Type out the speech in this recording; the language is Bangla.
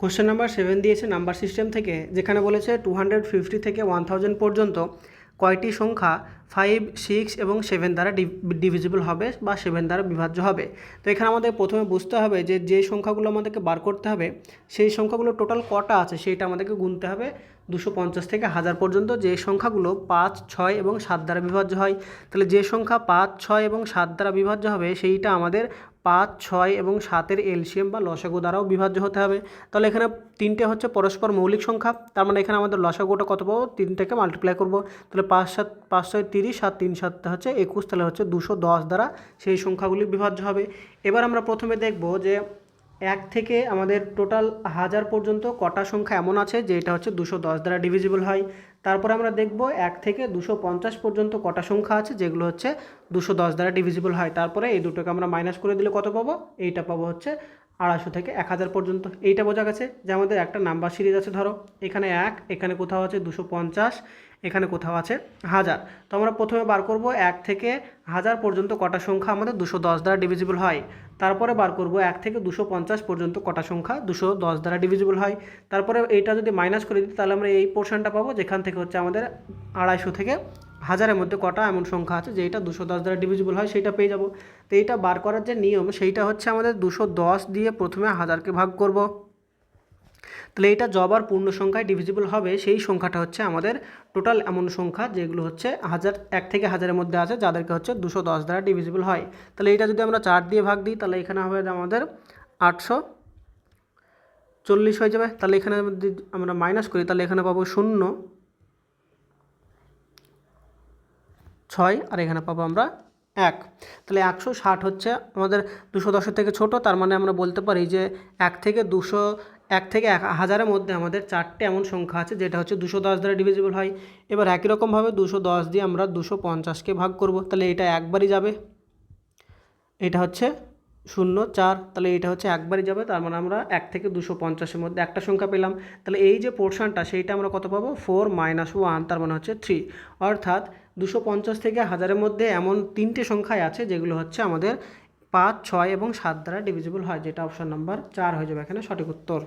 কোশ্চেন নাম্বার সেভেন দিয়েছে নাম্বার সিস্টেম থেকে, যেখানে বলেছে টু হান্ড্রেড ফিফটি থেকে ওয়ান থাউজেন্ড পর্যন্ত কয়টি সংখ্যা ফাইভ সিক্স এবং সেভেন দ্বারা ডিভিজিবল হবে বা সেভেন দ্বারা বিভাজ্য হবে? তো এখানে আমাদের প্রথমে বুঝতে হবে যে যে সংখ্যাগুলো আমাদেরকে বার করতে হবে, সেই সংখ্যাগুলো টোটাল কটা আছে সেইটা আমাদেরকে গুনতে হবে দুশো পঞ্চাশ থেকে হাজার পর্যন্ত, যে সংখ্যাগুলো পাঁচ, ছয় এবং সাত দ্বারা বিভাজ্য হয়। তাহলে যে সংখ্যা পাঁচ, ছয় এবং সাত দ্বারা বিভাজ্য হবে, সেইটা আমাদের পাঁচ, ছয় এবং সাতের এলসিএম বা লসাগু দ্বারাও বিভাজ্য হতে হবে। তাহলে এখানে তিনটে হচ্ছে পরস্পর মৌলিক সংখ্যা। তার মানে এখানে আমাদের লসাগুটা কত পাবো? তিন থেকে মাল্টিপ্লাই করব। তাহলে পাঁচ, সাত, পাঁচ, ছয়, তিরিশ আর তিন, সাত হচ্ছে একুশ, তাহলে হচ্ছে দুশো দশ দ্বারা সেই সংখ্যাগুলি বিভাজ্য হবে। এবার আমরা প্রথমে দেখব যে এক থেকে আমাদের টোটাল হাজার পর্যন্ত কটা সংখ্যা এমন আছে যে এটা হচ্ছে দুশো দশ দ্বারা ডিভিজিবল হয়। তারপরে আমরা দেখব এক থেকে দুশো পঞ্চাশ পর্যন্ত কটা সংখ্যা আছে যেগুলো হচ্ছে দুশো দশ দ্বারা ডিভিজিবল হয়। তারপরে এই দুটোকে আমরা মাইনাস করে দিলে কত পাবো? এইটা পাবো হচ্ছে আড়াইশো থেকে এক হাজার পর্যন্ত। এইটা বোঝা গেছে যে আমাদের একটা নাম্বার সিরিজ আছে, ধরো। এখানে এক, এখানে কোথাও আছে দুশো পঞ্চাশ, এখানে কোথাও আছে হাজার। তো আমরা প্রথমে বার করব এক থেকে হাজার পর্যন্ত কটা সংখ্যা আমাদের দুশো দশ দ্বারা ডিভিজিবল হয়। তারপরে বার করব এক থেকে দুশো পঞ্চাশ পর্যন্ত কটা সংখ্যা, দুশো দশ দ্বারা ডিভিজিবল হয়। তারপরে এইটা যদি মাইনাস করে দিই, তাহলে আমরা এই পোর্শনটা পাবো, যেখান থেকে হচ্ছে আমাদের আড়াইশো থেকে হাজারের মধ্যে কটা এমন সংখ্যা আছে যেটা দুশো দশ দ্বারা ডিভিজিবল হয় সেটা পেয়ে যাব। তো এইটা বার করার যে নিয়ম, সেইটা হচ্ছে আমাদের দুশো দশ দিয়ে প্রথমে হাজারকে ভাগ করব। তাহলে এইটা আর পূর্ণ সংখ্যায় ডিভিজিবল হবে, সেই সংখ্যাটা হচ্ছে আমাদের টোটাল এমন সংখ্যা, যেগুলো হচ্ছে হাজার, এক থেকে হাজারের মধ্যে আছে, যাদেরকে হচ্ছে দুশো দশ দ্বারা ডিভিজিবল হয়। তাহলে এইটা যদি আমরা চার দিয়ে ভাগ দিই, তাহলে এখানে হবে আমাদের আটশো চল্লিশ হয়ে যাবে। তাহলে এখানে যদি আমরা মাইনাস করি, তাহলে এখানে পাবো শূন্য, ছয়, আর এখানে পাবো আমরা এক। তাহলে একশো ষাট হচ্ছে আমাদের দুশো দশের থেকে ছোট, তার মানে আমরা বলতে পারি যে এক থেকে দুশো, এক থেকে এক হাজারের মধ্যে আমাদের চারটে এমন সংখ্যা আছে, যেটা হচ্ছে দুশো দশ দ্বারা ডিভিজিবল হয়। এবার একই রকমভাবে দুশো দশ দিয়ে আমরা দুশো পঞ্চাশকে ভাগ করব, তাহলে এটা একবারই যাবে। এটা হচ্ছে শূন্য, চার, তাহলে এটা হচ্ছে একবারই যাবে, তার মানে আমরা এক থেকে দুশো পঞ্চাশের মধ্যে একটা সংখ্যা পেলাম। তাহলে এই যে পোর্শনটা সেইটা আমরা কত পাবো? ফোর মাইনাস ওয়ান তার মানে হচ্ছে থ্রি অর্থাৎ দুশো পঞ্চাশ থেকে হাজারের মধ্যে এমন তিনটে সংখ্যায় আছে, যেগুলো হচ্ছে আমাদের পাঁচ, ছয় এবং সাত দ্বারা ডিভিজিবল হয়, যেটা অপশান নাম্বার চার হয়ে যাবে এখানে সঠিক উত্তর।